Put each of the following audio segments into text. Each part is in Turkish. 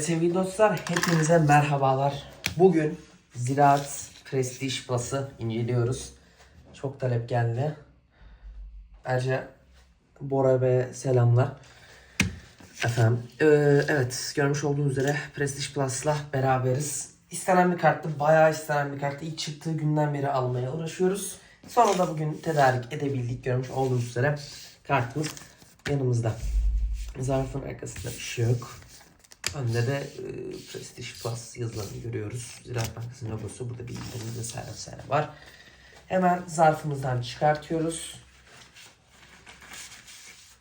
Sevgili dostlar hepinize merhabalar. Bugün Ziraat Prestige Plus'ı inceliyoruz. Çok talep geldi. Ayrıca Bora Bey'e selamlar. Efendim, ee, evet görmüş olduğunuz üzere Prestige Plus'la beraberiz. İstenen bir karttı, bayağı istenen bir karttı. İlk çıktığı günden beri almaya uğraşıyoruz. Sonra da bugün tedarik edebildik görmüş olduğunuz üzere kartımız yanımızda. Zarfın arkasında bir şey yok. Önde de e, Prestige Plus yazılarını görüyoruz. Ziraat Bankası'nın logosu. Burada bilgilerimiz vesaire vesaire var. Hemen zarfımızdan çıkartıyoruz.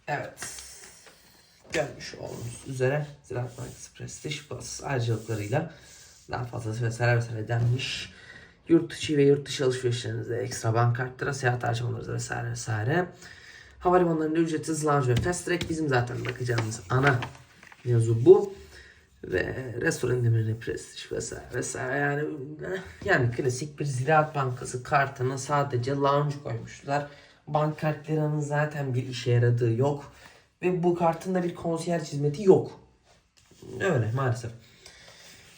Evet. Görmüş olduğunuz üzere Ziraat Bankası Prestige Plus ayrıcalıklarıyla daha fazlası vesaire vesaire denmiş. Yurt içi ve yurt dışı alışverişlerinizde ekstra bank kartları, seyahat harcamalarınızda vesaire vesaire. Havalimanlarında ücretsiz lounge ve fast track bizim zaten bakacağımız ana mevzu bu. Ve restoran indirimleri prestij vesaire vesaire yani yani klasik bir Ziraat Bankası kartına sadece lounge koymuşlar. Bank kartlarının zaten bir işe yaradığı yok. Ve bu kartın da bir konsiyer hizmeti yok. Öyle maalesef.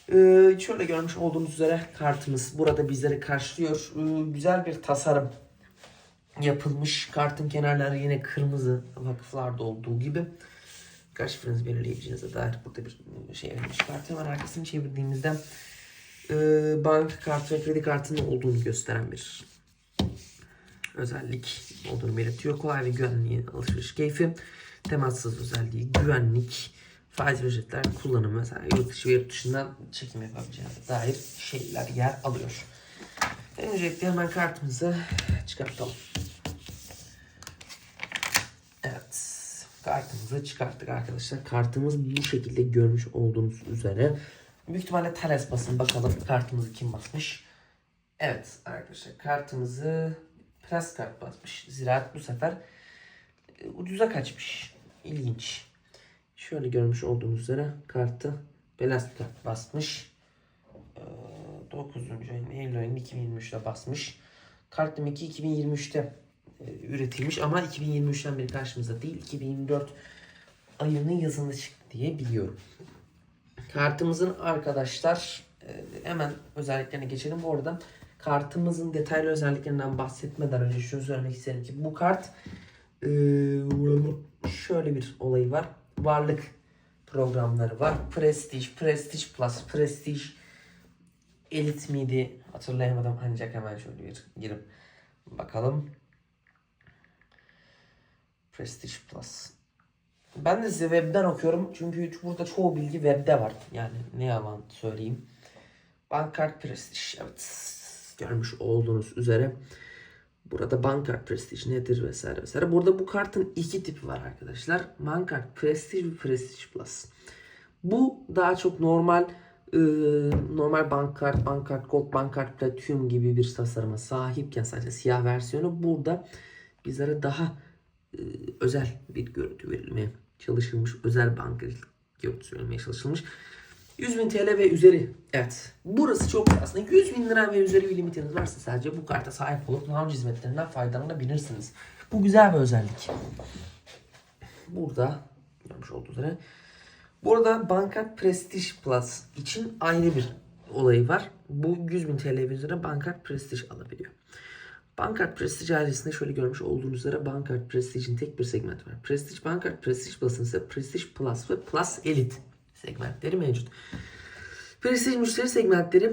Ee, şöyle görmüş olduğunuz üzere kartımız burada bizleri karşılıyor. Ee, güzel bir tasarım yapılmış. Kartın kenarları yine kırmızı vakıflarda olduğu gibi. Kaç şifrenizi belirleyebileceğinize dair burada bir şey verilmiş. Kartı hemen arkasını çevirdiğimizde e, banka kartı ve kredi kartının olduğunu gösteren bir özellik olduğunu belirtiyor. Kolay ve güvenli alışveriş keyfi, temassız özelliği, güvenlik, faiz ücretler kullanımı mesela yurt dışı ve yurt dışından çekim yapabileceğinize dair şeyler yer alıyor. Öncelikle hemen kartımızı çıkartalım. Kartımızı çıkarttık arkadaşlar. Kartımız bu şekilde görmüş olduğunuz üzere. Büyük ihtimalle Thales basın bakalım kartımızı kim basmış. Evet arkadaşlar kartımızı Plas kart basmış. Ziraat bu sefer e, ucuza kaçmış. İlginç. Şöyle görmüş olduğunuz üzere kartı Belas kart basmış. Ee, 9. ayın Eylül ayının 2023'te basmış. Kart demek ki 2023'te e, üretilmiş ama 2023'ten beri karşımızda değil 2024 ayının yazında çıktı diye biliyorum. Kartımızın arkadaşlar e, hemen özelliklerine geçelim. Bu arada kartımızın detaylı özelliklerinden bahsetmeden önce şunu söylemek isterim ki bu kart e, şöyle bir olayı var. Varlık programları var. Prestige, Prestige Plus, Prestige Elite miydi hatırlayamadım ancak hemen şöyle bir girip bakalım. Prestige Plus. Ben de size webden okuyorum çünkü burada çoğu bilgi webde var. Yani ne yalan söyleyeyim. Bankart Prestige. Evet. Görmüş olduğunuz üzere. Burada Bankart Prestige nedir vesaire vesaire. Burada bu kartın iki tipi var arkadaşlar. Bankart Prestige ve Prestige Plus. Bu daha çok normal e, normal bankart, bankart gold, bankart platinum gibi bir tasarıma sahipken sadece siyah versiyonu burada bizlere daha özel bir görüntü verilmeye çalışılmış. Özel bankacılık görüntüsü verilmeye çalışılmış. 100 bin TL ve üzeri. Evet. Burası çok aslında 100 bin lira ve üzeri bir limitiniz varsa sadece bu karta sahip olup lounge hizmetlerinden faydalanabilirsiniz. Bu güzel bir özellik. Burada görmüş olduğunuz üzere. Burada Bankart Prestige Plus için ayrı bir olayı var. Bu 100 bin TL ve üzeri Bankart Prestige alabiliyor. Bankart Prestige ailesinde şöyle görmüş olduğunuz üzere Bankart Prestige'in tek bir segmenti var. Prestige Bankart Prestige Plus'ın ise Prestige Plus ve Plus Elite segmentleri mevcut. Prestige müşteri segmentleri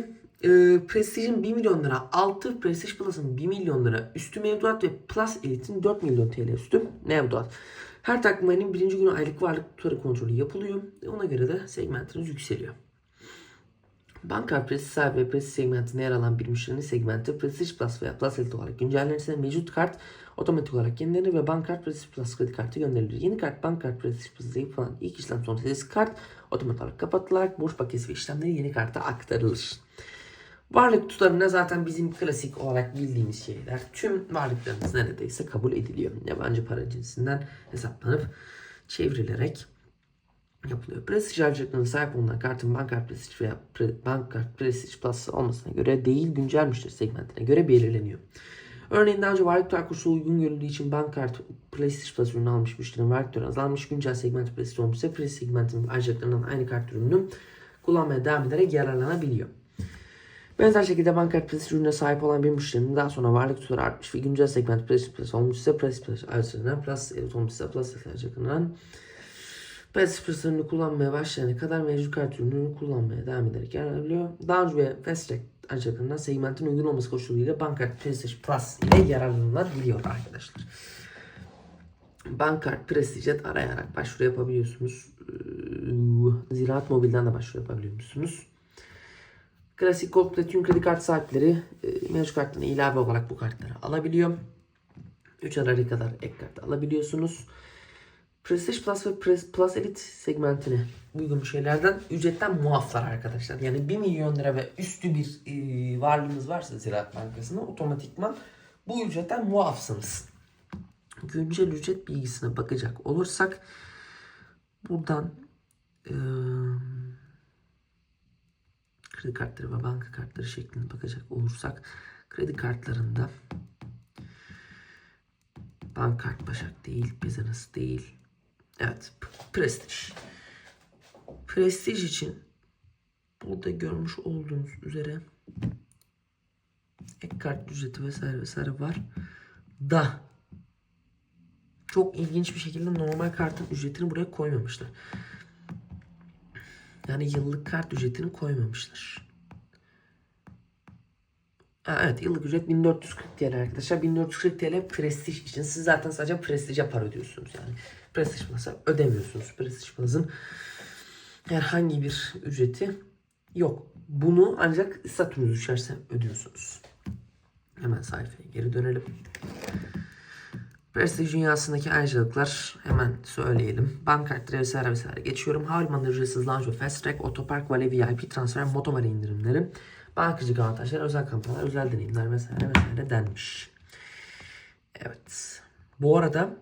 e, Prestige'in 1 milyon lira altı, Prestige Plus'ın 1 milyon lira üstü mevduat ve Plus Elite'in 4 milyon TL üstü mevduat. Her takım ayının birinci günü aylık varlık tutarı kontrolü yapılıyor. Ona göre de segmentiniz yükseliyor. Banka Prestige sahibi ve Prestige segmentinde yer alan bir müşterinin segmenti Prestige Plus veya Plus Elite olarak güncellenirse mevcut kart otomatik olarak yenilenir ve Bankart Prestige Plus kredi kartı gönderilir. Yeni kart Bankart Prestige Plus'da yapılan ilk işlem sonrası eski kart otomatik olarak kapatılarak borç paketi ve işlemleri yeni karta aktarılır. Varlık tutarına zaten bizim klasik olarak bildiğimiz şeyler. Tüm varlıklarımız neredeyse kabul ediliyor. Yabancı para cinsinden hesaplanıp çevrilerek yapılıyor. Prestige harcılıklarına sahip bulunan kartın Bankart Prestige veya Pre- Bankart Prestige Plus olmasına göre değil güncel müşteri segmentine göre belirleniyor. Örneğin daha önce varlık tutar kursu uygun görüldüğü için Bankart Prestige Plus ürünü almış müşterinin varlık tutarı azalmış güncel segment Prestige olmuşsa Prestige segmentin harcılıklarından aynı kart ürününün kullanmaya devam ederek yararlanabiliyor. Benzer şekilde banka prestij ürüne sahip olan bir müşterinin daha sonra varlık tutarı artmış ve güncel segment prestij plus olmuşsa prestij plus arasından plus evet olmuşsa plus ürünü kullanmaya başlayana kadar mevcut kart ürününü kullanmaya devam ederek yararlanabiliyor. Daha önce ve Fast Track ancakından segmentin uygun olması koşuluyla Bankart Prestige Plus ile yararlanılabiliyor arkadaşlar. Bankart Prestige'e arayarak başvuru yapabiliyorsunuz. Ee, Ziraat Mobil'den de başvuru yapabiliyorsunuz. Klasik Gold Platinum kredi kart sahipleri e, mevcut kartlarına ilave olarak bu kartları alabiliyor. 3 Aralık'a kadar ek kart alabiliyorsunuz. Prestige Plus ve Plus Elite segmentine uygun şeylerden ücretten muaflar arkadaşlar. Yani 1 milyon lira ve üstü bir e, varlığınız varsa Ziraat Bankası'na otomatikman bu ücretten muafsınız. Güncel ücret bilgisine bakacak olursak buradan e, kredi kartları ve banka kartları şeklinde bakacak olursak kredi kartlarında Bankart Başak değil, Business değil. Evet, P- Prestige. Prestige için burada görmüş olduğunuz üzere ek kart ücreti vesaire vesaire var. Da çok ilginç bir şekilde normal kartın ücretini buraya koymamışlar. Yani yıllık kart ücretini koymamışlar. Evet yıllık ücret 1440 TL arkadaşlar. 1440 TL prestij için. Siz zaten sadece prestije para ödüyorsunuz yani. Prestij Plus'a ödemiyorsunuz. Prestij Plus'ın herhangi bir ücreti yok. Bunu ancak statünüz düşerse ödüyorsunuz. Hemen sayfaya geri dönelim. Prestij dünyasındaki ayrıcalıklar hemen söyleyelim. Bankartları vesaire vesaire geçiyorum. Havalimanı ücretsiz lounge fast track, otopark, vale VIP, transfer, motovale indirimleri, bankacılık avantajları, özel kampanyalar, özel deneyimler vesaire vesaire denmiş. Evet. Bu arada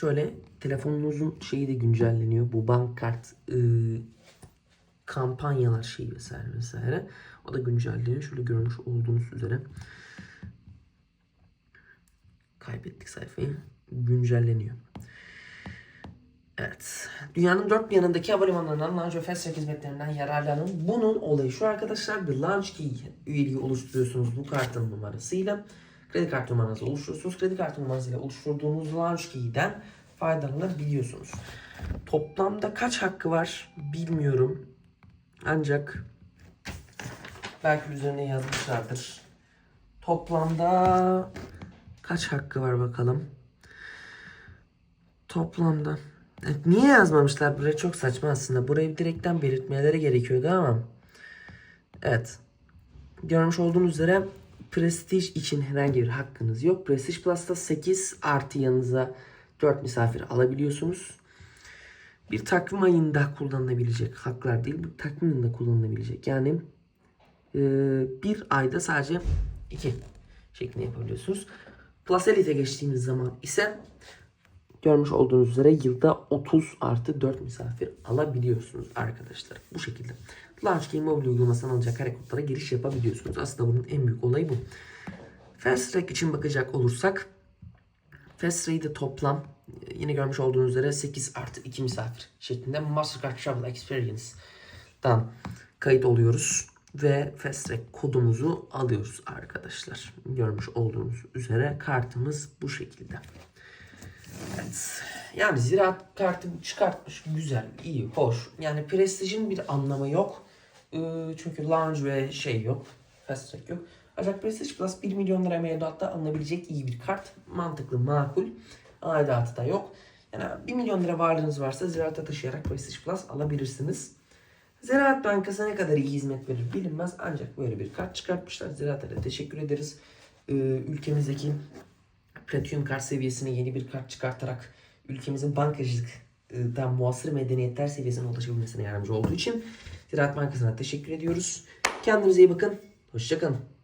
şöyle telefonunuzun şeyi de güncelleniyor. Bu bank kart ıı, kampanyalar şeyi vesaire vesaire. O da güncelleniyor. Şöyle görmüş olduğunuz üzere kaybettik sayfayı. Güncelleniyor. Evet. Dünyanın dört bir yanındaki havalimanlarından Launch ve Fast Track hizmetlerinden yararlanın. Bunun olayı şu arkadaşlar. Bir Launch Key üyeliği oluşturuyorsunuz bu kartın numarasıyla. Kredi kartı numaranızı oluşturuyorsunuz. Kredi kartı numarasıyla oluşturduğunuz Launch Key'den faydalanabiliyorsunuz. Toplamda kaç hakkı var bilmiyorum. Ancak belki üzerine yazmışlardır. Toplamda kaç hakkı var bakalım. Toplamda. Niye yazmamışlar buraya çok saçma aslında. Burayı direkten belirtmeleri gerekiyordu ama. Evet. Görmüş olduğunuz üzere Prestige için herhangi bir hakkınız yok. Prestige Plus'ta 8 artı yanınıza 4 misafir alabiliyorsunuz. Bir takvim ayında kullanılabilecek haklar değil, bir takvim ayında kullanılabilecek. Yani e, bir ayda sadece 2 şeklinde yapabiliyorsunuz. Plus Elite'e geçtiğimiz zaman ise görmüş olduğunuz üzere yılda 30 artı 4 misafir alabiliyorsunuz arkadaşlar. Bu şekilde. Launch Game mobil uygulamasından alacak her kodlara giriş yapabiliyorsunuz. Aslında bunun en büyük olayı bu. Fast Track için bakacak olursak Fast Track'de toplam yine görmüş olduğunuz üzere 8 artı 2 misafir şeklinde Mastercard Travel Experience'dan kayıt oluyoruz ve Fast Track kodumuzu alıyoruz arkadaşlar. Görmüş olduğunuz üzere kartımız bu şekilde. Evet. Yani ziraat kartı çıkartmış. Güzel, iyi, hoş. Yani prestijin bir anlamı yok. Ee, çünkü lounge ve şey yok. Fast track yok. Ancak Prestige Plus 1 milyon lira mevduatta alınabilecek iyi bir kart. Mantıklı, makul. Aidatı da yok. Yani 1 milyon lira varlığınız varsa ziraata taşıyarak Prestige Plus alabilirsiniz. Ziraat Bankası ne kadar iyi hizmet verir bilinmez ancak böyle bir kart çıkartmışlar. Ziraat'a da teşekkür ederiz. Ee, ülkemizdeki Platinum kart seviyesine yeni bir kart çıkartarak ülkemizin bankacılıktan muasır medeniyetler seviyesine ulaşabilmesine yardımcı olduğu için Ziraat Bankası'na teşekkür ediyoruz. Kendinize iyi bakın. Hoşçakalın.